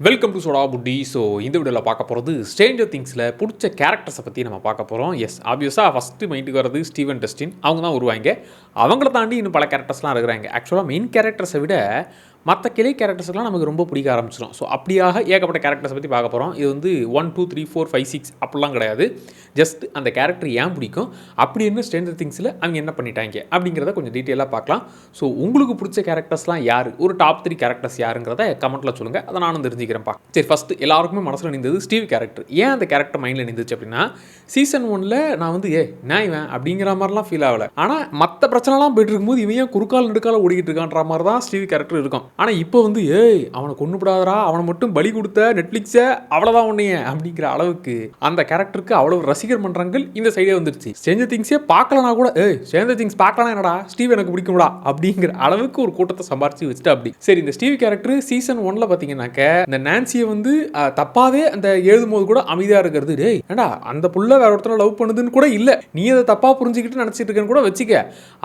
Welcome to Soda Putti so இந்த வீடியோவில் பார்க்க போகிறது ஸ்ட்ரேஞ்சர் திங்ஸில் பிடிச்ச கேரக்டர்ஸை பற்றி நம்ம பார்க்க போகிறோம் எஸ் ஆப்வியஸாக ஃபஸ்ட்டு மைண்டுக்கு வரது ஸ்டீவன் டெஸ்டின் அவங்க தான் வருவாங்க அவங்கள தாண்டி இன்னும் பல கேரக்டர்ஸ்லாம் இருக்கிறாங்க. ஆக்சுவலாக மெயின் கேரக்டர்ஸை விட மற்ற கிளை கேரக்டர்ஸ்லாம் நமக்கு ரொம்ப பிடிக்க ஆரம்பிச்சிடும் ஸோ அப்படியாக ஏகப்பட்ட கேரக்டர்ஸை பற்றி பார்க்க போகிறோம் இது வந்து one two three four five six அப்படிலாம் கிடையாது. ஜஸ்ட் அந்த கேரக்டர் ஏன் பிடிக்கும்? அப்படி என்ன திங்ஸில் அவங்க என்ன பண்ணிட்டாங்க? அப்படிங்கிறத கொஞ்சம் டீட்டெயிலாக பார்க்கலாம். ஸோ உங்களுக்கு பிடிச்ச கேரக்டர்ஸ்லாம் யார்? ஒரு டாப் த்ரீ கேரக்டர்ஸ் யாருங்கிறத கமெண்ட்டில் சொல்லுங்கள் அதை நானும் தெரிஞ்சுக்கிறேன்ப்பா சரி ஃபஸ்ட்டு எல்லாருக்குமே மனசில் நின்றது ஸ்டீவ் கேரக்டர் ஏன் அந்த கேரக்டர் மைண்டில் நின்றுச்சு அப்படின்னா சீசன் ஒனில் நான் வந்து ஏ நான் இவன்? அப்படிங்கிற மாதிரிலாம் ஃபீல் ஆகலை. ஆனால் மற்ற பிரச்சனைலாம் போயிட்டு இருக்கும்போது இவன் குறுக்கால் நெடுக்கால ஓடிக்கிட்டு இருக்கான்ற மாதிரி தான் ஸ்டீவ் கேரக்டர் இருக்கும். ஆனால் இப்போ வந்து ஏய் அவனை கொண்டுபடாதரா அவனை மட்டும் பலி கொடுத்த நெட்ஃப்ளிக்ஸை அவ்வளோதான் உன்னைய அப்படிங்கிற அளவுக்கு அந்த கேரக்டருக்கு அவ்வளோ ரசிகர் மன்றங்கள் இந்த சைடே வந்துருச்சு. சேஞ்ச திங்ஸே பார்க்கலனா கூட ஏய் சேஞ்ச திங்ஸ் பார்க்கலாம் என்னடா ஸ்டீவ் எனக்கு பிடிக்கும்டா அப்படிங்கிற அளவுக்கு ஒரு கூட்டத்தை சம்பாரிச்சு வச்சுட்டு அப்படி. சரி இந்த ஸ்டீவ் கேரக்டர் சீசன் ஒன்ல பார்த்தீங்கன்னாக்க இந்த நான்சியை வந்து தப்பாவே அந்த எழுதும் போது கூட அமைதியாக இருக்கிறது. டேய் ஏண்டா அந்த புள்ள வேற ஒருத்தர் லவ் பண்ணுதுன்னு கூட இல்லை. நீ அதை தப்பாக புரிஞ்சுக்கிட்டு நினச்சிட்டு இருக்கேன்னு கூட வச்சுக்க.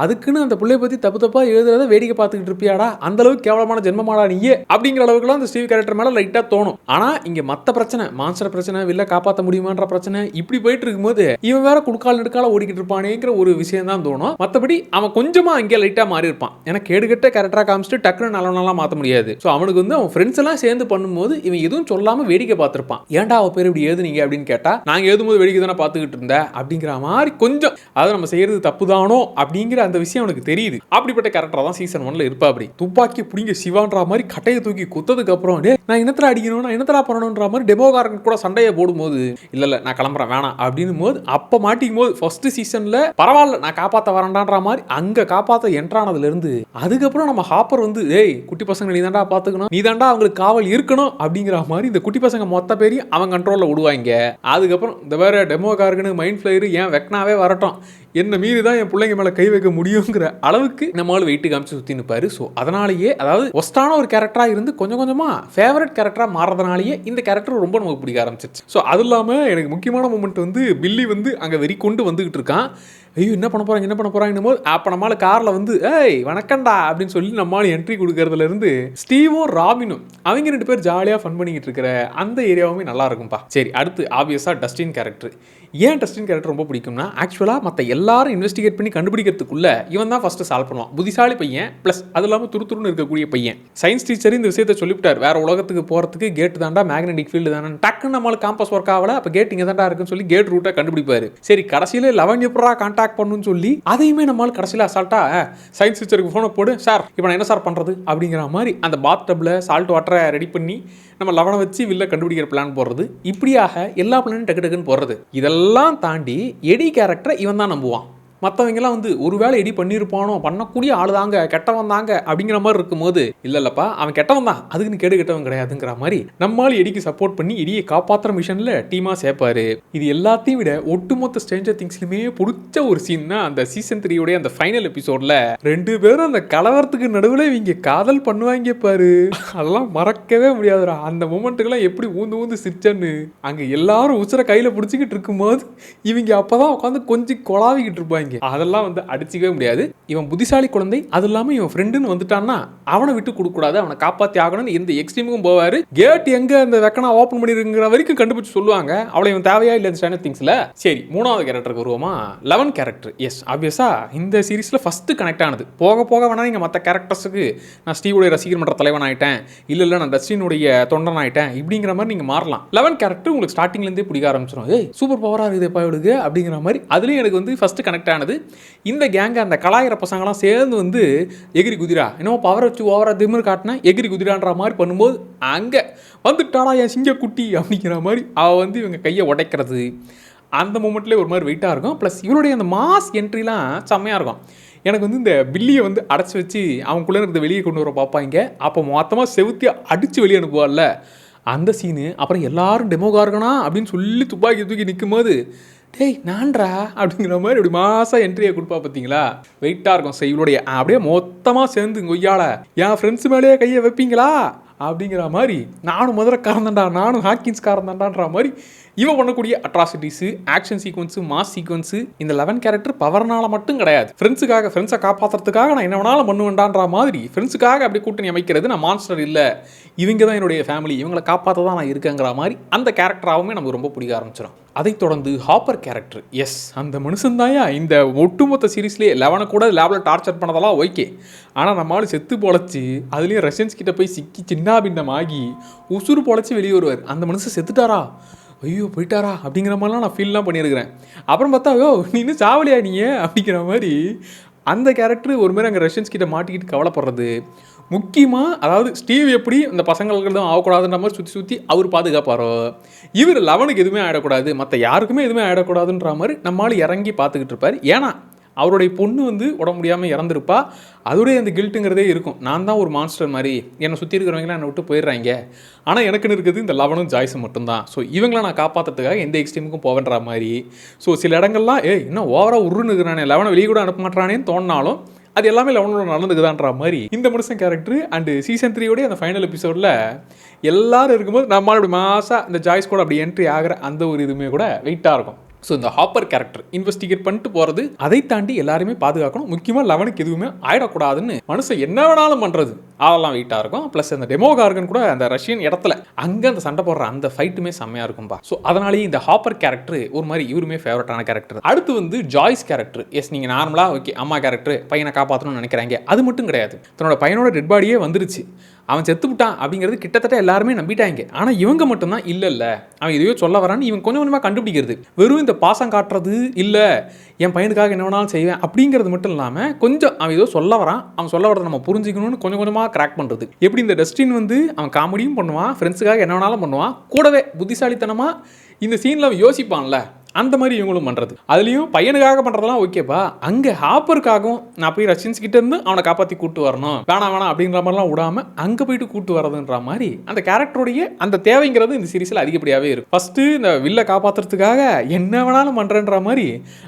அதுக்குன்னு அந்த பிள்ளைய பற்றி தப்பு தப்பாக எழுதுறத வேடிக்கை பார்த்துக்கிட்டு இருப்பியாடா அந்த அளவுக்கு கேவலமான ஜென்மமாடா நீயே அப்படிங்கிற அளவுக்குலாம் அந்த ஸ்டீவ் கேரக்டர் மேலே லைட்டாக தோணும். ஆனால் இங்கே மற்ற பிரச்சனை மான்ஸ்டர் பிரச்சனை வில்ல காப்பாற்ற முடியுமான்ற பிரச்சனை இப்படி போயிட்டு இருக்கும்போது இவன் வேற குடுக்கால் நெடுக்கால ஓடிக்கிட்டு இருப்பானேங்கிற ஒரு விஷயம் தான் தோணும். மற்றபடி அவன் கொஞ்சமாக இங்கே லைட்டாக மாறி இருப்பான். ஏன்னா கேடுகட்ட கேரக்டராக காமிச்சிட்டு டக்குனு நல்லா மாற்ற முடியாது. ஸோ அவனுக்கு வந்து அவன் ஃப்ரெண்ட்ஸ் எல்லாம் சேர்ந்து பண்ணும்போது இவன் எதுவும் சொல்லாமல் வேடிக்கை பார்த்துருப்பான். ஏன்டா அவ பேர் இப்படி எழுதுனீங்க? அப்படின்னு கேட்டால் நாங்கள் எழுதும்போது வேடிக்கை தானே பார்த்துக்கிட்டு இருந்தேன் அப்படிங்கிற மாதிரி கொஞ்சம் அதை நம்ம செய்யறது தப்புதானோ? அப்படிங்கிற அந்த விஷயம் அவனுக்கு தெரியுது. அப்படிப்பட்ட கேரக்டர் தான் சீசன் ஒன்ல இருப்பா அப்படி. துப்பாக்கி பிடிங்க சிவான்ற மாதிரி கட்டையை தூக்கி குத்ததுக்கு அப்புறம் டே நான் இனத்துல அடிக்கணும்? நான் இனத்தரா பண்ணணுன்ற மாதிரி டெமோகாரன் கூட சண்டையை போடும்போது இல்லை இல்லை நான் கிளம்புறேன் வேணாம். அப்படின்னு போது அப்போ மாட்டிக்கும் போது ஃபர்ஸ்ட் சீசன்ல பரவாயில்ல நான் காப்பாற்ற வரேன்டான்ற மாதிரி அங்கே காப்பாற்ற என்ட்ரானதுலேருந்து அதுக்கப்புறம் நம்ம ஹாப்பர் வந்து ஏய் குட்டி பசங்க நீ தாண்டா பார்த்துக்கணும் நீ தாண்டா அவங்களுக்கு காவல் இருக்கணும். அப்படிங்கிற மாதிரி இந்த குட்டி பசங்க மொத்த பேரையும் அவன் கண்ட்ரோலில் விடுவாங்க. அதுக்கப்புறம் இந்த வேறு டெமோகாருக்குன்னு மைண்ட் ஃபிளையர் ஏன் வெக்னாவே வரட்டும். என்னை மீறி தான் என் பிள்ளைங்க மேலே கை வைக்க முடியுங்கிற அளவுக்கு நம்மளால வெயிட்டு காமிச்சு சுற்றி நிற்பாரு ஸோ அதனாலேயே அதாவது ஒஸ்டான ஒரு கேரக்டராக இருந்து கொஞ்சம் கொஞ்சமாக ஃபேவரட் கேரக்டராக மாறதுனாலேயே இந்த கேரக்டர் ரொம்ப நமக்கு பிடிக்க ஆரம்பிச்சிருச்சு. ஸோ அது இல்லாமல் எனக்கு முக்கியமான மூமெண்ட் வந்து பில்லி வந்து அங்கே வெறி கொண்டு வந்துகிட்டு இருக்கான். ஐயோ என்ன பண்ண போறாங்க என்ன பண்ண போகிறாங்கன்னு போது அப்போ நம்மளால் காரில் வந்து ஏய் வணக்கம்டா அப்படின்னு சொல்லி நம்மளால் என்ட்ரி கொடுக்கறதுலேருந்து ஸ்டீவும் ராபினும் அவங்க ரெண்டு பேர் ஜாலியாக ஃபன் பண்ணிக்கிட்டு இருக்கிற அந்த ஏரியாவுமே நல்லா இருக்கும்ப்பா சரி அடுத்து ஆப்வியஸாக டஸ்டின் கேரக்டர் ஏன் டஸ்டின் கேரக்டர் ரொம்ப பிடிக்கும்னா ஆக்சுவலாக மற்ற எல்லாரும் இன்வெஸ்டிகேட் பண்ணி கண்டுபிடிக்கிறதுக்குள்ள இவன் தான் ஃபஸ்ட்டு சால்வ் பண்ணுவான். புத்திசாலி பையன் ப்ளஸ் அது இல்லாமல் துருதுருன்னு இருக்கக்கூடிய பையன். சயின்ஸ் டீச்சர் இந்த விஷயத்தை சொல்லிவிட்டார். வேற உலகத்துக்கு போகிறதுக்கு கேட்டு தாண்டா மேக்னெட்டிக் ஃபீல்டு தானே. டக்குன்னு நம்மளுக்கு காம்பஸ் ஒர்க் ஆகல அப்போ கேட் இங்கே தாண்டா இருக்குன்னு சொல்லி கேட் ரூட்டை கண்டுபிடிப்பாரு. சரி கடைசியில் லெவன் எப்படா கான்டாக்ட் பண்ணுன்னு சொல்லி அதையுமே நம்மளால் கடைசியில் அசால்ட்டாக சயின்ஸ் டீச்சருக்கு ஃபோனை போடு சார் இப்போ நான் என்ன சார் பண்ணுறது அப்படிங்கிற மாதிரி அந்த பாத் டப்பில் சால்ட் வாட்டரை ரெடி பண்ணி நம்ம லவனை வச்சு வில்ல கண்டுபிடிக்கிற பிளான் போடுறது. இப்படியாக எல்லா பிளானும் டக்கு டக்குன்னு போடுறது. இதெல்லாம் தாண்டி எடி கேரக்டரை இவன் தான் நம்புவான். மற்றவங்கலாம் வந்து ஒரு வேளை எடி பண்ணியிருப்பானோ பண்ணக்கூடிய ஆளுதாங்க கெட்டவன் தாங்க அப்படிங்கிற மாதிரி இருக்கும்போது இல்லை இல்லைப்பா அவன் கெட்டவன் தான் அதுக்குன்னு கேடு கெட்டவன் கிடையாதுங்கிற மாதிரி நம்மால் எடிக்கு சப்போர்ட் பண்ணி எடியை காப்பாற்றுற மிஷனில் டீமாக சேர்ப்பாரு இது எல்லாத்தையும் விட ஒட்டுமொத்த ஸ்டேஞ்சர் திங்ஸ்லையுமே பிடிச்ச ஒரு சீன் தான் அந்த சீசன் த்ரீயோடைய அந்த ஃபைனல் எபிசோடில் ரெண்டு பேரும் அந்த கலவரத்துக்கு நடுவில் இவங்க காதல் பண்ணுவாங்க பாரு. அதெல்லாம் மறக்கவே முடியாதுடா. அந்த மூமெண்ட்டுக்கெல்லாம் எப்படி ஊந்து ஊந்து சிரிச்சன்னு அங்கே எல்லாரும் உச்சரை கையில் பிடிச்சிக்கிட்டு இருக்கும்போது இவங்க அப்போ தான் உட்காந்து கொஞ்சம் கொலாவிக்கிட்டு இருப்பாங்க. அதெல்லாம் வந்து அடிச்சிக்கவே முடியாது. இவன் புத்திசாலி குழந்தை அது இல்லாமல் இவன் ஃப்ரெண்டுன்னு வந்துட்டான்னா அவனை விட்டு கொடுக்கூடாது. அவனை காப்பாற்றி ஆகணும்னு எந்த எக்ஸ்ட்ரீமுக்கும் போவார். கேட் எங்கே அந்த வெக்கனா ஓப்பன் பண்ணிருங்கிற வரைக்கும் கண்டுபிடிச்சு சொல்லுவாங்க. அவளை இவன் தேவையா இல்லை ஸ்டாண்டர் திங்ஸில் சரி மூணாவது கேரக்டருக்கு வருவோமா? லெவன் கேரக்டர் எஸ் ஆப்வியஸாக இந்த சீரிஸில் ஃபஸ்ட்டு கனெக்ட் ஆனது. போக போக வேணா நீங்கள் மற்ற கேரக்டர்ஸுக்கு நான் ஸ்டீவுடைய ரசிகர் மன்ற தலைவன் ஆகிட்டேன் இல்லை இல்லை நான் டஸ்டினுடைய தொண்டன் ஆகிட்டேன் இப்படிங்கிற மாதிரி நீங்கள் மாறலாம். லெவன் கேரக்டர் உங்களுக்கு ஸ்டார்டிங்லேருந்தே பிடிக்க ஆரம்பிச்சிடும் ஏய் சூப்பர் பவராக இருக்குது இப்போ இவளுக்கு அப்படிங்கிற மாதிரி. அதுலேயும் எனக்கு வந்து ஃபஸ்ட்டு கனெக்ட் ஆனது இந்த கேங்கை அந்த கலாயிர பசங்களாம் சேர்ந்து வந்து எகிரி குதிரா என்னமோ பவர் வச்சு ஓவரா திமிர் காட்டினா எகிரி குதிரான்ற மாதிரி பண்ணும்போது அங்கே வந்துட்டாடா என் சிங்கக்குட்டி அப்படிங்கிற மாதிரி அவள் வந்து இவங்க கையை உடைக்கிறது. அந்த மூமெண்ட்லேயே ஒரு மாதிரி வெயிட்டாக இருக்கும். ப்ளஸ் இவருடைய அந்த மாஸ் என்ட்ரிலாம் செம்மையாக இருக்கும். எனக்கு வந்து இந்த பில்லியை வந்து அடைச்சி வச்சு அவங்களுக்குள்ளே இருக்கிறத வெளியே கொண்டு வர பார்ப்பாங்க அப்போ மொத்தமாக செவுத்தி அடித்து வெளியே அனுப்புவார்ல அந்த சீனு அப்புறம் எல்லாரும் டெமோகார்கனா அப்படின்னு சொல்லி துப்பாக்கி தூக்கி நிற்கும் போது டேய் நான்டா அப்படிங்கிற மாதிரி அப்படி மாதம் என்ட்ரியை கொடுப்பா பார்த்தீங்களா வெயிட்டாக இருக்கும். சரி இவளுடைய அப்படியே மொத்தமாக சேர்ந்து கொய்யால என் ஃப்ரெண்ட்ஸ் மேலேயே கையை வைப்பீங்களா? அப்படிங்கிற மாதிரி நானும் மதுரை காரந்தண்டா நானும் ஹாக்கின்ஸ் காரந்தண்டான்ற மாதிரி இவன் பண்ணக்கூடிய atrocities action sequence mass sequence இந்த லெவன் கேரக்டர் பவர்னால மட்டும் கிடையாது. ஃப்ரெண்ட்ஸுக்காக ஃப்ரெண்ட்ஸை காப்பாற்றுறதுக்காக நான் என்ன வேணாலும் பண்ணுவேன்டான்ற மாதிரி ஃப்ரெண்ட்ஸுக்காக அப்படி கூட்டணி அமைக்கிறது நான் மான்ஸ்டர் இல்லை. இவங்க தான் என்னுடைய ஃபேமிலி இவங்களை காப்பாற்ற தான் நான் இருக்கேங்கிற மாதிரி அந்த கேரக்டராகவுமே நமக்கு ரொம்ப பிடிக்க ஆரம்பிச்சிடும் அதைத் தொடர்ந்து ஹாப்பர் கேரக்டர் எஸ் அந்த மனுஷன் தாயா இந்த ஒட்டுமொத்த சீரீஸ்லேயே லெவனை கூட லேபில் டார்ச்சர் பண்ணதெல்லாம் ஓகே ஆனால் நம்மளால் செத்து பொழைச்சி அதுலேயும் ரஷ்யன்ஸ் கிட்ட போய் சிக்கி சின்ன பின்னமாகி உசுறு பொழைச்சி வெளியே வருவார் அந்த மனுஷன் செத்துட்டாரா? ஐயோ போயிட்டாரா? அப்படிங்கிற மாதிரிலாம் நான் ஃபீல்லாம் பண்ணியிருக்கிறேன். அப்புறம் பார்த்தா ஐயோ நீ இன்னும் சாவலியா நீ அப்படிங்கிற மாதிரி அந்த கேரக்டர் ஒரு மாதிரி அங்கே ரஷ்யன்ஸ் கிட்ட மாட்டிக்கிட்டு கவலைப்படுறது. முக்கியமாக அதாவது ஸ்டீவ் எப்படி அந்த பசங்களுக்கு தான் ஆகக்கூடாதுன்ற மாதிரி சுற்றி சுற்றி அவர் பாதுகாப்பாரோ? இவர் லெவனுக்கு எதுவுமே ஆகிடக்கூடாது மற்ற யாருக்குமே எதுவுமே ஆகிடக்கூடாதுன்ற மாதிரி நம்மளால் இறங்கி பார்த்துக்கிட்டு இருப்பார். ஏன்னா அவருடைய பொண்ணு வந்து உடம்பு முடியாமல் இறந்துருப்பா. அதோடைய அந்த கில்ட்டுங்கிறதே இருக்கும். நான் தான் ஒரு மான்ஸ்டர் மாதிரி. என்னை சுற்றி இருக்கிறவங்களாம் என்னை விட்டு போயிடுறாங்க. ஆனால் எனக்குன்னு இருக்குது இந்த லவனும் ஜாய்ஸும் மட்டும்தான். ஸோ இவங்கள நான் காப்பாற்றுறதுக்காக எந்த எக்ஸ்ட்ரீமுக்கும் போவேன்ற மாதிரி. ஸோ சில இடங்கள்லாம் ஏ இன்னும் ஓவராக உருன்னு இருக்கிறானே லெவனை வெளியே கூட அனுப்ப மாட்டானேன்னு தோணினாலும் அது எல்லாமே லெவனோட நடந்துக்குதான்ற மாதிரி. இந்த மனுஷன் கேரக்டர் அண்டு சீசன் த்ரீயோடய அந்த ஃபைனல் எபிசோடில் எல்லாரும் இருக்கும்போது நம்மளால் அப்படி மாசாக இந்த ஜாய்ஸ் கூட அப்படி என்ட்ரி ஆகிற அந்த ஒரு இதுவுமே கூட வெயிட்டாக இருக்கும். ஸோ இந்த ஹாப்பர் கேரக்டர் இன்வெஸ்டிகேட் பண்ணிட்டு போகிறது அதை தாண்டி எல்லாருமே பாதுகாக்கணும். முக்கியமாக லெவனுக்கு எதுவுமே ஆயிடக்கூடாதுன்னு மனுஷன் என்ன வேணாலும் பண்ணுறது அதெல்லாம் வெயிட்டாக இருக்கும். ப்ளஸ் அந்த டெமோ கார்கன் கூட அந்த ரஷ்யன் இடத்துல அங்கே அந்த சண்டை போடுற அந்த ஃபைட்டுமே செம்மையாக இருக்கும்பா. ஸோ அதனாலேயே இந்த ஹாப்பர் கேரக்டர் ஒரு மாதிரி இவருமே ஃபேவரட்டான கேரக்டர் அடுத்து வந்து ஜாய்ஸ் கேரக்டர் எஸ் நீங்கள் நார்மலாக ஓகே அம்மா கேரக்டர் பையனை காப்பாற்றணும்னு நினைக்கிறாங்க. அது மட்டும் கிடையாது. தன்னோட பையனோட டெட் பாடியே வந்துருச்சு. அவன் செத்து விட்டான் அப்படிங்கிறது கிட்டத்தட்ட எல்லாருமே நம்பிட்டாங்க. ஆனால் இவங்க மட்டும்தான் இல்லை இல்லை அவன் எதையோ சொல்ல வரான்னு இவன் கொஞ்சம் கொஞ்சமாக கண்டுபிடிக்கிறது. வெறும் இந்த பாசம் காட்டுறது இல்லை. என் பையனுக்காக என்ன வேணாலும் செய்வேன் அப்படிங்கிறது மட்டும் இல்லாமல் கொஞ்சம் அவன் ஏதோ சொல்ல வரான். அவன் சொல்ல வரதை நம்ம புரிஞ்சுக்கணும்னு கொஞ்சம் கொஞ்சமாக கிராக் பண்ணுறது எப்படி இந்த டஸ்டின் வந்து அவன் காமெடியும் பண்ணுவான் ஃப்ரெண்ட்ஸுக்காக என்ன வேணாலும் பண்ணுவான். கூடவே புத்திசாலித்தனமாக இந்த சீனில் அவன் யோசிப்பான்ல. அந்த மாதிரி இவங்களும் பண்ணுறது அதுலேயும் பையனுக்காக பண்ணுறதெல்லாம் ஓகேப்பா. அங்கே ஹாப்பருக்காகவும் நான் போய் ரஷ்யன்ஸ் கிட்ட இருந்து அவனை காப்பாற்றி கூட்டு வரணும். வேணாம் வேணாம் அப்படின்ற மாதிரிலாம் விடாமல் அங்கே போயிட்டு கூட்டு வரதுன்ற மாதிரி அந்த கேரக்டருடைய அந்த தேவைங்கிறது இந்த சீரீஸில் அதிகப்படியாகவே இருக்கும் ஃபஸ்ட்டு இந்த வில்லை காப்பாற்றுறதுக்காக என்ன வேணாலும் பண்ணுறன்ற மாதிரி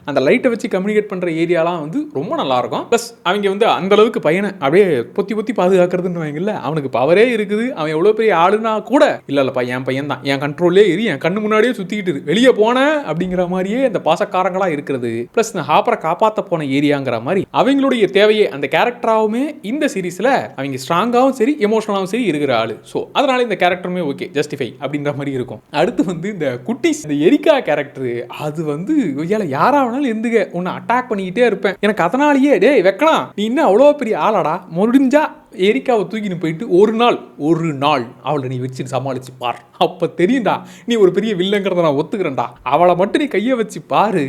அந்த லைட்டை வச்சு கம்யூனிகேட் பண்ணுற ஏரியாலாம் வந்து ரொம்ப நல்லாயிருக்கும். ப்ளஸ் அவங்க வந்து அந்த அளவுக்கு பையனை அப்படியே பொத்தி பொத்தி பாதுகாக்கிறதுன்னு வைங்கல்ல அவனுக்கு பவரே இருக்குது. அவன் எவ்வளோ பெரிய ஆளுனா கூட இல்லை இல்லைப்பா என் பையன் தான் என் கண்ட்ரோல்லே இரு என் கண்ணு முன்னாடியே சுற்றிக்கிட்டு வெளியே போனேன் அப்படிங்கிற மாதிரியே அந்த பாசக்காரங்களா இருக்கிறது. ப்ளஸ் இந்த ஹாப்பரை காப்பாற்ற போன ஏரியாங்கிற மாதிரி அவங்களுடைய தேவையை அந்த கேரக்டராகவுமே இந்த சீரீஸில் அவங்க ஸ்ட்ராங்காகவும் சரி எமோஷனலாகவும் சரி இருக்கிற ஆள். ஸோ அதனால இந்த கேரக்டருமே ஓகே ஜஸ்டிஃபை அப்படின்ற மாதிரி இருக்கும். அடுத்து வந்து இந்த குட்டிஸ் இந்த எரிக்கா கேரக்டர் அது வந்து ஐயால யாரா வேணாலும் எந்துக உன்னை அட்டாக் பண்ணிக்கிட்டே இருப்பேன். எனக்கு அதனாலேயே டேய் வைக்கலாம். நீ இன்னும் அவ்வளோ பெரிய ஆளாடா. முடிஞ்சா எரிக்காவை தூக்கின்னு போயிட்டு ஒரு நாள் ஒரு நாள் அவளை நீ வச்சு சமாளிச்சு பார். அப்போ தெரியும்டா நீ ஒரு பெரிய வில்லங்கிறத நான் ஒத்துக்கிறேன்டா. அவளை மட்டும் நீ கையை வச்சு பாரு.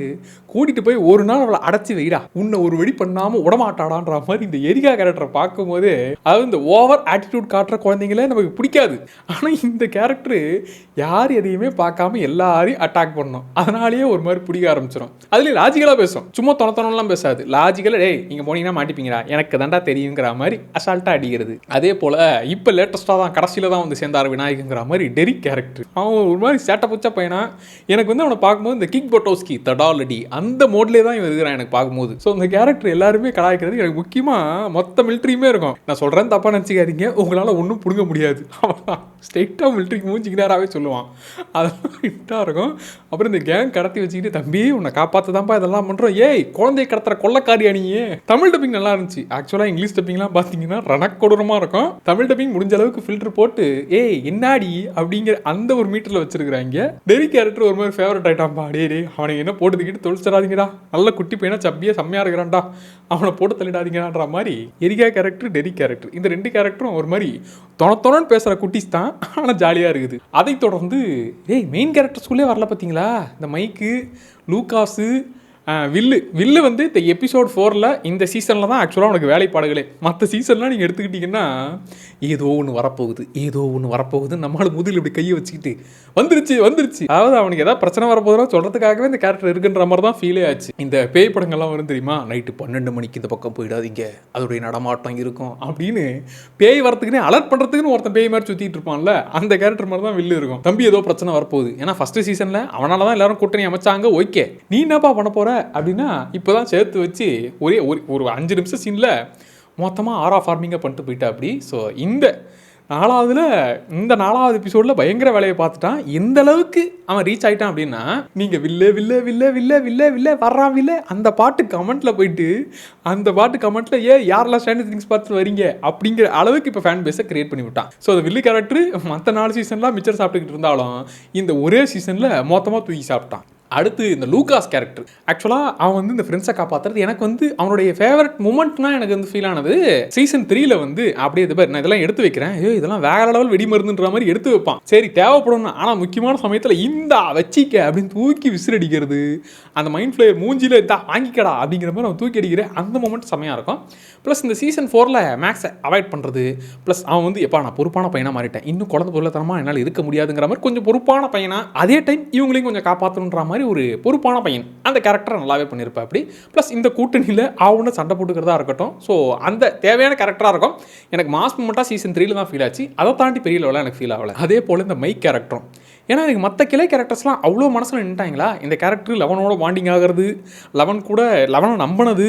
கூட்டிட்டு போய் ஒரு நாள் அவளை அடைச்சி வைடா. உன்னை ஒரு வழி பண்ணாமல் விடமாட்டாடான்ற மாதிரி இந்த எரிக்கா கேரக்டரை பார்க்கும்போது அது இந்த ஓவர் ஆட்டிடியூட் காட்டுற குழந்தைங்களே நமக்கு பிடிக்காது. ஆனால் இந்த கேரக்டர் யார் எதையுமே பார்க்காம எல்லாரையும் அட்டாக் பண்ணணும் அதனாலேயே ஒரு மாதிரி பிடிக்க ஆரம்பிச்சிடும் அதுலேயே லாஜிக்கலாக பேசும். சும்மா தொணத்தனம்லாம் பேசாது. லாஜிக்கலாக டேய் நீங்கள் போனீங்கன்னா மாட்டிப்பீங்கடா. எனக்கு தாண்டா தெரியுங்கிற மாதிரி அசால்ட்டாக அடிக்கிறது. அதே போல் இப்போ லேட்டஸ்ட்டாக தான் கடைசியில் தான் வந்து சேர்ந்தார் விநாயகங்கிற மாதிரி டெரி கேரக்டர் அவன் ஒரு மாதிரி சேட்டை பிடிச்ச பையனா எனக்கு வந்து அவனை பார்க்கும்போது இந்த கிக் பொட்டோஸ்கி தடாலடி அந்த மோட்லேயே தான் இவன் இருக்கிறான் எனக்கு பார்க்கும்போது. ஸோ அந்த கேரக்டர் எல்லாருமே கலாய்க்கிறது எனக்கு முக்கியமாக மொத்த மிலிட்ரியுமே இருக்கும். நான் சொல்கிறேன் தப்பாக நினச்சிக்காதீங்க. உங்களால் ஒன்றும் பிடுங்க முடியாது. அவன் ஸ்ட்ரெயிட்டாக மிலிட்ரிக்கு மூஞ்சிக்கு நேராகவே சொல்லுவான். அதெல்லாம் இட்டாக இருக்கும். அப்புறம் இந்த கேங் கடத்தி வச்சுக்கிட்டு தம்பி உன்னை காப்பாற்ற தான்ப்பா இதெல்லாம் பண்ணுறோம் ஏய் குழந்தைய கடத்துற கொள்ளக்காரி அணியே தமிழ் டப்பிங் நல்லா இருந்துச்சு. ஆக்சுவலாக இங்கிலீஷ் டப்பிங்லாம் பார்த்தீங்கன்னா ரணக்கொடூரமாக இருக்கும்? தமிழ் டப்பிங் முடிஞ்ச அளவுக்கு ஃபில்டர் போட்டு ஏய் என்னாடி? அப்படிங்கிற அந்த ஒரு மீட்டரில் வச்சிருக்கிறாங்க. டெரி கேரக்டர் ஒரு மாதிரி ஃபேவரட் ஆகிட்டான்பா டே டே அவனை என்ன போட்டுக்கிட்டு தொழிச்சிடாதீங்கடா நல்ல குட்டி பையனா சப்பியா செம்மையாக இருக்கிறான்டா. அவனை போட்டு தள்ளிடாதீங்கடான்ற மாதிரி எரிகா கேரக்டர் டெரி கேரக்டர் இந்த ரெண்டு கேரக்டரும் ஒரு மாதிரி தொணத்தொணன்னு பேசுகிற குட்டிஸ் தான். ஆனால் ஜாலியாக இருக்குது. அதை தொடர்ந்து ஏய் மெயின் கேரக்டர்ஸ்குள்ளே வரல பார்த்தீங்களா இந்த மைக்கு லூகாஸு வில்லு. வில்லு வந்து இந்த எபிசோட் ஃபோரில் இந்த சீசனில் தான் ஆக்சுவலாக உனக்கு வேலைப்பாடுகளே. மற்ற சீசன்லாம் நீங்கள் எடுத்துக்கிட்டிங்கன்னா ஏதோ ஒன்று வரப்போகுது ஏதோ ஒன்று வரப்போகுது நம்மளால் முதுகில் இப்படி கையை வச்சுக்கிட்டு வந்துருச்சு வந்துருச்சு. அதாவது அவனுக்கு ஏதாவது பிரச்சனை வரப்போதுலாம் சொல்கிறதுக்காகவே இந்த கேரக்டர் இருக்குன்ற மாதிரி தான் ஃபீலே ஆச்சு. இந்த பேய் படங்கள்லாம் வரும் தெரியுமா? நைட்டு பன்னெண்டு மணிக்கு இந்த பக்கம் போயிடாதீங்க. அதோடைய நடமாட்டம் இருக்கும். அப்படின்னு பேய் வரத்துக்குன்னு அலர்ட் பண்ணுறதுக்குன்னு ஒருத்தன் பேய் மாதிரி சுற்றிட்டு இருப்பான்ல அந்த கேரக்டர் மாதிரி தான் வில்லு இருக்கும். தம்பி ஏதோ பிரச்சனை வரப்போகுது. ஏன்னா ஃபஸ்ட்டு சீசனில் அவனால தான் எல்லாரும் கூட்டணி அமைச்சாங்க. ஓகே. நீ என்னப்பா பண்ண போகிற அப்படின்னா இப்போ தான் சேர்த்து வச்சு ஒரே ஒரு ஒரு அஞ்சு நிமிஷம் சீனில் மொத்தமாக ஆரா ஃபார்மிங்காக பண்ணிட்டு போயிட்டா அப்படி. ஸோ இந்த நாலாவதுல இந்த நாலாவது எபிசோடில் பயங்கர வேலையை பார்த்துட்டான். எந்த அளவுக்கு அவன் ரீச் ஆயிட்டான் அப்படின்னா நீங்கள் வில்ல வில்ல வில்ல வில்ல வில்ல வில்ல வர்றான் வில்ல அந்த பாட்டு கமெண்ட்டில் போயிட்டு அந்த பாட்டு கமெண்ட்டில் ஏ யாரெல்லாம் ஸ்டாண்டர்ட் திங்ஸ் பார்த்து வரீங்க அப்படிங்கிற அளவுக்கு இப்போ ஃபேன் பேஸை கிரியேட் பண்ணி விட்டான். ஸோ அந்த வில்லு கேரக்டர் மற்ற நாலு சீசன்லாம் மிச்சர் சாப்பிட்டுக்கிட்டு இருந்தாலும் இந்த ஒரே சீசனில் மொத்தமாக தூக்கி சாப்பிட்டான். அடுத்து இந்த லூகாஸ் கேரக்டர் ஆக்சுவலாக அவன் வந்து இந்த ஃப்ரெண்ட்ஸை காப்பாற்றுறது எனக்கு வந்து அவனுடைய ஃபேவரட் மூமெண்ட்னா எனக்கு வந்து ஃபீல் ஆனது சீசன் த்ரீல வந்து அப்படியே இது பாரு, நான் இதெல்லாம் எடுத்து வைக்கிறேன். ஐயோ இதெல்லாம் வேற லெவல் வெடி மருந்துன்ற மாதிரி எடுத்து வைப்பான். சரி தேவைப்படும். ஆனால் முக்கியமான சமயத்தில் இந்தா வச்சிக்க அப்படின்னு தூக்கி விசிறடிக்கிறது. அந்த மைண்ட் ஃப்ளேயர் மூஞ்சியில் இந்தா வாங்கிக்கடா அப்படிங்கிற மாதிரி அவன் தூக்கி அடிக்கிற அந்த மூமெண்ட் செமையாக இருக்கும். ப்ளஸ் இந்த சீசன் ஃபோரில் மேக்ஸை அவாய்ட் பண்ணுறது ப்ளஸ் அவன் வந்து எப்பா நான் பொறுப்பான பையனாக மாறிட்டேன். இன்னும் குழந்தை பொருளாதாரமாக என்னால் இருக்க முடியாதுங்கிற மாதிரி கொஞ்சம் பொறுப்பான பையனாக அதே டைம் இவங்களையும் கொஞ்சம் காப்பாற்றணுன்ற மாதிரி ஒரு பொறுப்பான பையன். அந்த கேரக்டரை நல்லாவே பண்ணியிருப்பா அப்படி. ப்ளஸ் இந்த கூட்டணியில் அவனு சண்டை போட்டுக்கிறதா இருக்கட்டும். ஸோ அந்த தேவையான கேரக்டராக இருக்கும். எனக்கு மாஸ் மூமெண்ட்டாக சீசன் த்ரீல தான் ஃபீல் ஆச்சு. அதை தாண்டி பெரிய லெவலாக எனக்கு ஃபீல் ஆகலை. அதே போல் இந்த மைக் கேரக்டரும் ஏன்னா எனக்கு மற்ற கிளை கேரக்டர்ஸ்லாம் அவ்வளோ மனசில் நின்ட்டாங்களா இந்த கேரக்டர் லெவனோட பாண்டிங் ஆகிறது லெவன் கூட லெவனை நம்பினது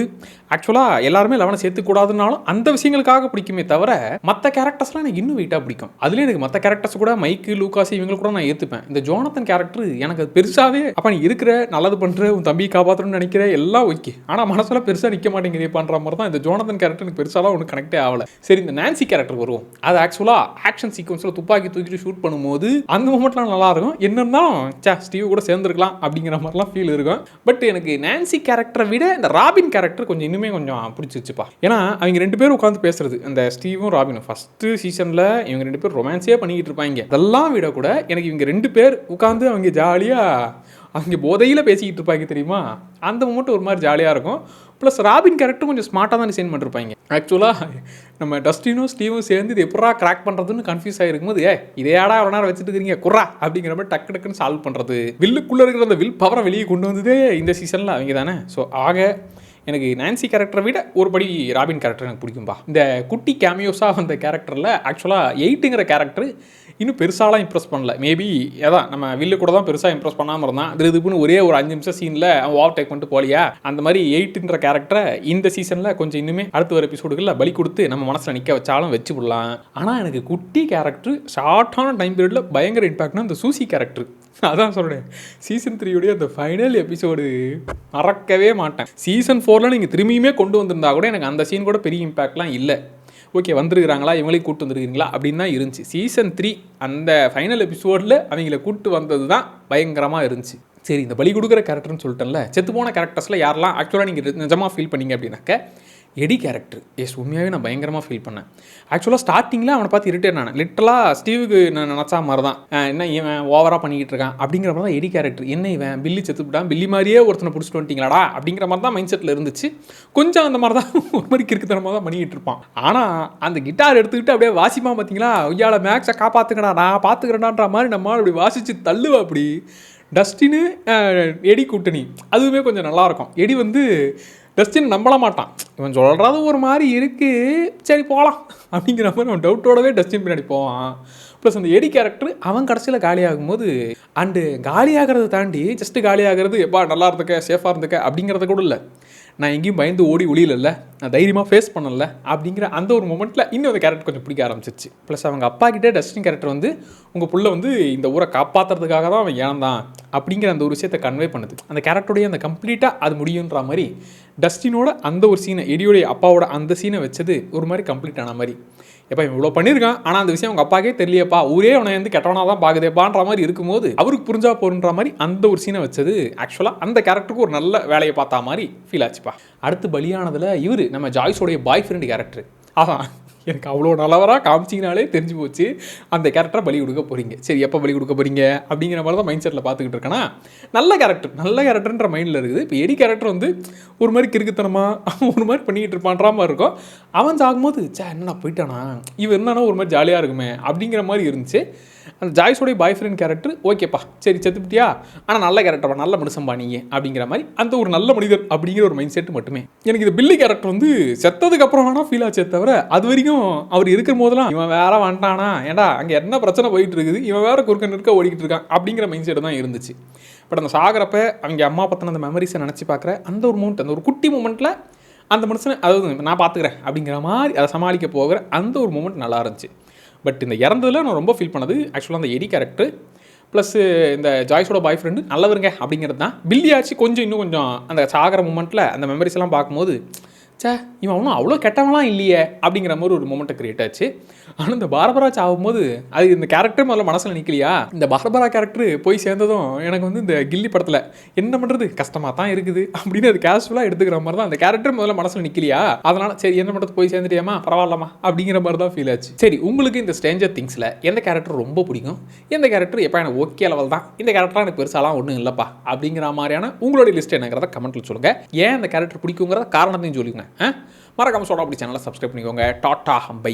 ஆக்சுவலாக எல்லாருமே லெவனை சேர்த்துக்கூடாதுனாலும் அந்த விஷயங்களுக்காக பிடிக்குமே தவிர மற்ற கேரக்டர்ஸ்லாம் எனக்கு இன்னும் வெயிட்டாக பிடிக்கும். அதுலேயும் எனக்கு மற்ற கேரக்டர்ஸ் கூட மைக்கு லூகாஸ் இவங்க கூட நான் ஏற்றுப்பேன் இந்த ஜோனத்தன் கேரக்டர் எனக்கு அது பெருசாகவே அப்போ நீ இருக்கிற நல்லது பண்ணுற உன் தம்பியை காப்பாற்றணும்னு நினைக்கிற எல்லாம் ஓகே ஆனால் மனசில் பெருசாக நிற்க மாட்டேங்கிறே பண்ணுற மாதிரி தான் இந்த ஜோனத்தன் கேரக்டர் எனக்கு பெருசாலாம் ஒன்று கனெக்டே ஆகலை. சரி இந்த நான்சி கேரக்டர் வருவோம். அது ஆக்சுவலாக ஆக்ஷன் சீக்வன்ஸில் துப்பாக்கி தூக்கிட்டு ஷூட் பண்ணும்போது அந்த மூமெண்ட்லாம் நல்லா இருக்கும். என்ன இருந்தாலும் சே ஸ்டீவ் கூட சேர்ந்துருக்கலாம் அப்படிங்கிற மாதிரிலாம் ஃபீல் இருக்கும். பட் எனக்கு நான்சி கேரக்டரை விட இந்த ராபின் கேரக்டர் கொஞ்சம் இன்னுமே கொஞ்சம் பிடிச்சிச்சுப்பா ஏன்னா அவங்க ரெண்டு பேரும் உட்காந்து பேசுறது இந்த ஸ்டீவும் ராபினும் ஃபஸ்ட்டு சீசனில் இவங்க ரெண்டு பேரும் ரொமான்ஸே பண்ணிக்கிட்டு இருப்பாங்க. அதெல்லாம் விட கூட எனக்கு இவங்க ரெண்டு பேர் உட்காந்து அவங்க ஜாலியாக அவங்க போதையில் பேசிக்கிட்டு இருப்பாங்க தெரியுமா? அந்த மூமெண்ட் ஒரு மாதிரி ஜாலியாக இருக்கும். ப்ளஸ் ராபின் கேரக்டர் கொஞ்சம் ஸ்மார்ட்டாக தான் டிசைன் பண்ணிருப்பாங்க. ஆக்சுவலாக நம்ம டஸ்டினும் ஸ்டீவும் சேர்ந்து இது எப்படா கிராக் பண்ணுறதுன்னு கன்ஃபியூஸ் ஆகிருக்கும் போது ஏ இதையாடா ஆடா நேரம் வச்சுட்டு இருக்கீங்க? குறா அப்படிங்கிற மாதிரி டக்கு டக்குன்னு சால்வ் பண்ணுறது வில்லுக்குள்ளே இருக்கிற அந்த வில் பவரை வெளியே கொண்டு வந்ததே இந்த சீசனில் அவங்க தானே. ஸோ ஆக எனக்கு நான்சி கேரக்டரை விட ஒரு படி ராபின் கேரக்டர் எனக்கு பிடிக்கும்பா. இந்த குட்டி கேமியோஸாக வந்த கேரக்டரில் ஆக்சுவலாக எயிட்டுங்கிற கேரக்டர் இன்னும் பெருசாலாம் இம்ப்ரெஸ் பண்ணல. மேபி அதான் நம்ம வில்லு கூட தான் பெருசாக இம்ப்ரெஸ் பண்ணாமல் இருந்தான். திரு இதுப்புன்னு ஒரே ஒரு அஞ்சு நிமிஷம் சீனில் அவன் ஓவர் டேக் பண்ணிட்டு போலியா? அந்த மாதிரி எயிட்டுன்ற கேரக்டரை இந்த சீசனில் கொஞ்சம் இன்னுமே அடுத்த வர எபிசோடுகளில் பலி கொடுத்து நம்ம மனசில் நிற்க வச்சாலும் வச்சு விடலாம் ஆனால் எனக்கு குட்டி கேரக்டர் ஷார்ட்டான டைம் பீரியடில் பயங்கர இம்பாக்ட்னா இந்த சூசி கேரக்டர் அதான் சொல்கிறேன் சீசன் த்ரீயுடைய அந்த ஃபைனல் எபிசோடு மறக்கவே மாட்டேன். சீசன் ஃபோரில் நீங்கள் திரும்பியுமே கொண்டு வந்திருந்தா கூட எனக்கு அந்த சீன் கூட பெரிய இம்பாக்ட்லாம் இல்லை. ஓகே வந்திருக்கிறாங்களா? இவங்களையும் கூப்பிட்டு வந்துருக்கிறீங்களா? அப்படின்னு தான் இருந்துச்சு. சீசன் த்ரீ அந்த ஃபைனல் எபிசோடில் அவங்கள கூப்பிட்டு வந்தது தான் பயங்கரமாக இருந்துச்சு. சரி இந்த பலி கொடுக்குற கேரக்டர்னு சொல்லிட்டேன்ல. செத்து போன கேரக்டர்ஸில் யாரெல்லாம் ஆக்சுவலாக நீங்கள் நிஜமாக ஃபீல் பண்ணீங்க அப்படின்னாக்க எடி கேரக்டர். எஸ் உண்மையாகவே நான் பயங்கரமாக ஃபீல் பண்ணேன். ஆக்சுவலாக ஸ்டார்டிங்கில் அவனை பார்த்து இரிட்டேட் நான் லிட்டலாக ஸ்டீவுக்கு நான் நினச்சா மாதிரி தான் என்ன இவன் ஓவராக பண்ணிக்கிட்டு இருக்கான் அப்படிங்கிற மாதிரி தான் எடி கேரக்டர். என்ன இவன்? பில்லி செத்துப்பிட்டான் பில்லி மாதிரியே ஒருத்தனை பிடிச்சிட்டு வந்துட்டீங்களாடா? அப்படிங்கிற மாதிரி தான் மைண்ட் செட்டில் இருந்துச்சு. கொஞ்சம் அந்த மாதிரி தான் ஒரு மாதிரி கிறுக்குத்தனமாக தான் பண்ணிக்கிட்டு இருப்பான். ஆனால் அந்த கிட்டார் எடுத்துக்கிட்டு அப்படியே வாசிப்பான் பார்த்தீங்களா ஐயால மேக்ஸை காப்பாற்றுக்கடா நான் பார்த்துக்கிறேன்டான்ற மாதிரி நம்ம அப்படி வாசித்து தள்ளுவா அப்படி? டஸ்டின்னு எடி கூட்டணி. அதுவுமே கொஞ்சம் நல்லாயிருக்கும் எடி வந்து டெஸ்டின் நம்பல மாட்டான். இவன் சொல்கிறது ஒரு மாதிரி இருக்குது சரி போகலாம் அப்படிங்கிற மாதிரி அவன் டவுட்டோடவே டஸ்டின் பின்னாடி போவான். ப்ளஸ் அந்த எடி கேரக்டர் அவன் கடைசியில் காலியாகும் போது அண்டு காலியாகிறத தாண்டி ஜஸ்ட்டு காலியாகிறது எப்பா நல்லா இருந்துக்க சேஃபாக இருந்துக்க அப்படிங்கிறத கூட இல்லை. நான் எங்கேயும் பயந்து ஓடி ஒளியிலல்ல நான் தைரியமாக ஃபேஸ் பண்ணல. அப்படிங்கிற அந்த ஒரு மூமெண்ட்டில் இன்னும் அந்த கேரக்டர் கொஞ்சம் பிடிக்க ஆரம்பிச்சிச்சு ப்ளஸ் அவங்க அப்பா கிட்டே டஸ்டின் கேரக்டர் வந்து உங்கள் புள்ள வந்து இந்த ஊரை காப்பாற்றுறதுக்காக தான் அவன் இழந்தான் அப்படிங்கிற அந்த ஒரு விஷயத்தை கன்வே பண்ணுது. அந்த கேரக்டருடைய அந்த கம்ப்ளீட்டாக அது முடியுன்ற மாதிரி டஸ்டினோட அந்த ஒரு சீனை எடியோடைய அப்பாவோட அந்த சீனை வச்சது ஒரு மாதிரி கம்ப்ளீட் ஆன மாதிரி. எப்போ இவ்வளோ பண்ணியிருக்கான் ஆனால் அந்த விஷயம் அவங்க அப்பாக்கே தெரியலையப்பா ஊரே அவனை வந்து கெட்டவனா தான் பார்க்குதேப்பான்ற மாதிரி இருக்கும்போது அவருக்கு புரிஞ்சா போறன்ற மாதிரி அந்த ஒரு சீனை வச்சது ஆக்சுவலாக அந்த கேரக்டருக்கு ஒரு நல்ல வேலையை பார்த்தா மாதிரி ஃபீல் ஆச்சுப்பா. அடுத்து பலியானதில் இவர் நம்ம ஜாய்ஸோடைய பாய் ஃப்ரெண்டு கேரக்டர் ஆஹா. எனக்கு அவ்வளோ நல்லவராக காமிச்சிங்கனாலே தெரிஞ்சு போச்சு. அந்த கேரக்டரை பலி கொடுக்க போகிறீங்க சரி எப்போ பலி கொடுக்க போகிறீங்க அப்படிங்கிற மாதிரி தான் மைண்ட் செட்டில் பார்த்துக்கிட்டு இருக்கேனா? நல்ல கேரக்டர் நல்ல கேரக்டர்ன்ற மைண்டில் இருக்குது. இப்போ எடி கேரக்டர் வந்து ஒரு மாதிரி கிறுக்குத்தனமாக ஒரு மாதிரி பண்ணிக்கிட்டு இருப்பான்ற மாதிரி இருக்கும். அவன் சாகும்போது சே என்னடா போயிட்டானா? இவன் என்னன்னா ஒரு மாதிரி ஜாலியாக இருக்குமே? அப்படிங்கிற மாதிரி இருந்துச்சு. அந்த ஜாய்ஸோடைய பாய் ஃப்ரெண்ட் கேரக்டர் ஓகேப்பா. சரி செத்துப்பிட்டியா? ஆனால் நல்ல கேரக்டர்ப்பா நல்ல மனுஷன்பா நீங்க அப்படிங்கிற மாதிரி அந்த ஒரு நல்ல மனிதர் அப்படிங்கிற ஒரு மைண்ட் செட் மட்டுமே. எனக்கு இந்த பில்லி கேரக்டர் வந்து செத்ததுக்கு அப்புறம் வேணா ஃபீல் ஆச்சே தவிர அது வரைக்கும் அவர் இருக்கிற போதெல்லாம் இவன் வேற வந்துட்டானா? ஏன்டா அங்கே என்ன பிரச்சனை போயிட்டு இருக்குது இவன் வேற குறுக்க நிற்க ஓடிக்கிட்டு இருக்கான் அப்படிங்கிற மைண்ட் செட் தான் இருந்துச்சு. பட் அந்த சாகிறப்ப அவங்க அம்மா பற்றின அந்த மெமரிஸை நினச்சி பார்க்குற அந்த ஒரு மூமெண்ட் அந்த ஒரு குட்டி மூமெண்ட்டில் அந்த மனுஷனை அதாவது நான் பார்த்துக்கிறேன் அப்படிங்கிற மாதிரி அதை சமாளிக்க போகிற அந்த ஒரு மூமெண்ட் நல்லா இருந்துச்சு. பட் இந்த இறந்ததில் நான் ரொம்ப ஃபீல் பண்ணது ஆக்சுவலாக அந்த எடி கேரக்டர் ப்ளஸ் இந்த ஜாய்ஸோட பாய் ஃப்ரெண்டு நல்லவருங்க அப்படிங்கிறது தான். பில்லியாச்சு கொஞ்சம் இன்னும் கொஞ்சம் அந்த சாகிற மூமெண்ட்டில் அந்த மெமரிஸ் எல்லாம் பார்க்கும்போது ச்சே இவன் ஒன்றும் அவ்வளோ கெட்டவன்லாம் இல்லையே அப்படிங்கிற மாதிரி ஒரு மூமெண்ட்டை கிரியேட் ஆச்சு. ஆனால் இந்த பார்பரா சாகும்போது அது இந்த கேரக்டர் முதல்ல மனசில் நிற்கலையா இந்த பார்பரா கேரக்டர் போய் சேர்ந்ததும் எனக்கு வந்து இந்த கில்லி படத்தில் என்ன பண்ணுறது கஷ்டமாக தான் இருக்குது அப்படின்னு அது கேஷுவலாக எடுத்துக்கிற மாதிரி தான் அந்த கேரக்டர் முதல்ல மனசில் நிற்கலையா அதனால் சரி என்ன பண்ணுறது போய் சேர்ந்துட்டியாமா பரவாயில்லமா அப்படிங்கிற மாதிரி தான் ஃபீல் ஆச்சு. சரி உங்களுக்கு இந்த ஸ்டேஞ்சர் திங்ஸில் எந்த கேரக்டர் ரொம்ப பிடிக்கும்? எந்த கேரக்டர் எப்போ எனக்கு ஓகே லெவல் தான்? இந்த கேரக்டர்லாம் எனக்கு பெருசாலாம் ஒன்றும் இல்லைப்பா அப்படிங்கிற மாதிரியான உங்களுடைய லிஸ்ட் என்னங்கிறத கமெண்ட்டில் சொல்லுங்கள் ஏன் அந்த கேரக்டர் பிடிக்குங்கிறத காரணத்தையும் சொல்லுங்க மறக்காமல் சொல்கிறோம் அப்படி சேனலை சப்ஸ்கிரைப் பண்ணிக்கோங்க. Tata bye